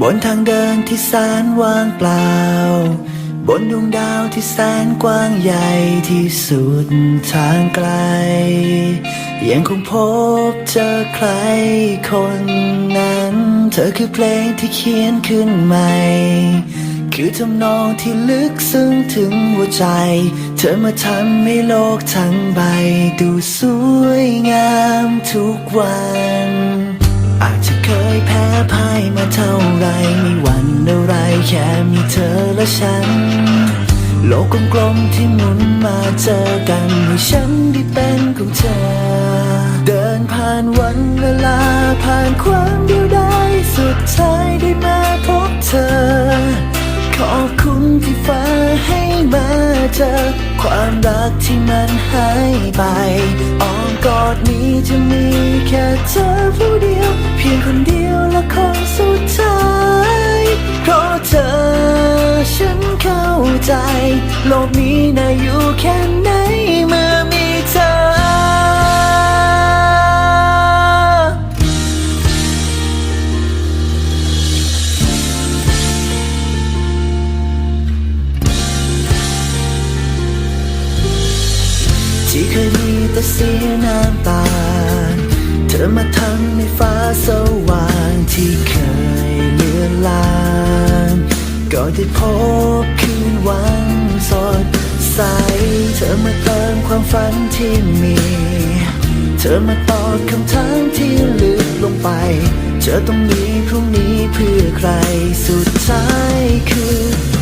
บนทางเดินที่แสนว่างเปล่า บนดวงดาวที่แสนกว้างใหญ่ที่สุดทางไกล ยังคงพบเจอใครคนนั้น เธอคือเพลงที่เขียนขึ้นใหม่ คือทำนองที่ลึกซึ้งถึงหัวใจ เธอมาทำให้โลกทั้งใบ ดูสวยงามทุกวัน เคยแพ้พ่ายมาเท่าไรไม่หวั่นอะไรแค่มีเธอและฉัน โลกกลมๆที่หมุนมาเจอกันให้ฉันได้เป็นของเธอ เดินผ่านวันเวลาผ่านความเดียวดายสุดท้ายได้มาพบเธอ ขอบคุณที่ฟ้าให้มาเจอความรักที่มันหายไปอ้อ อดนี้จะมีแค่เธอผู้เดียว เพียงคนเดียวและคนสุดท้าย เพราะเธอฉันเข้าใจ โลกนี้น่าอยู่แค่ไหน อมาทำให้ฟ้าสว่างที่เคยเลือนลางก็ได้พบคืนวันสดใส เธอมาเติมความฝันที่มี เธอมาตอบคำถามที่ลึกลงไป เธอต้องมีพรุ่งนี้เพื่อใครสุดท้ายคือ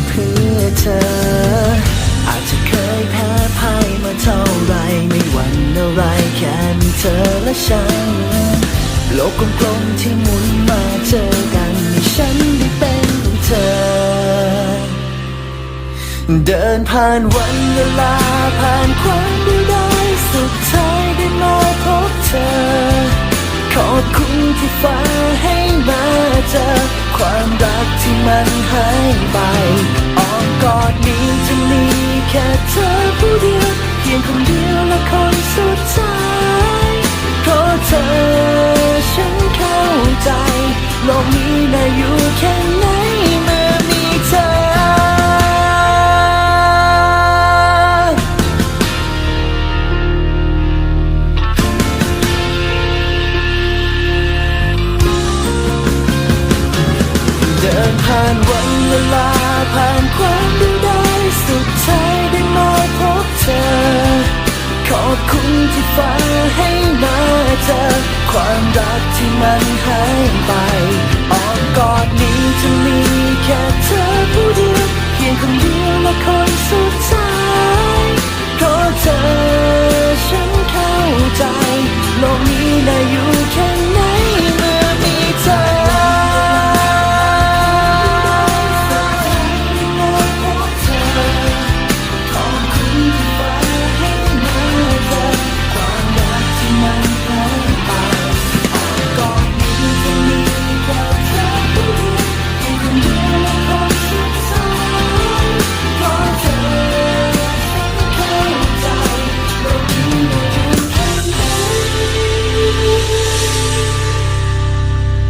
เพื่อเธอ อาจจะเคยแพ้พ่ายมาเท่าไรไม่หวั่นอะไรแค่มีเธอและฉัน โลกกลมๆที่หมุนมาเจอกันให้ฉันได้เป็นของเธอ เดินผ่านวันเวลาผ่านความดีได้สุดท้ายได้มาพบเธอ ขอบคุณที่ฟ้าให้มาเจอ ความรักที่มันหายไปอ้อมกอดนี้จะมีแค่เธอผู้เดียว เพียงคนเดียวและคนสุดท้าย โลกนี้น่าอยู่ ความรักที่มันหายไปอ้อมกอดนี้จะมีแค่เธอผู้เดียวเพียงคนเดียวและ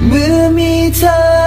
Move me time.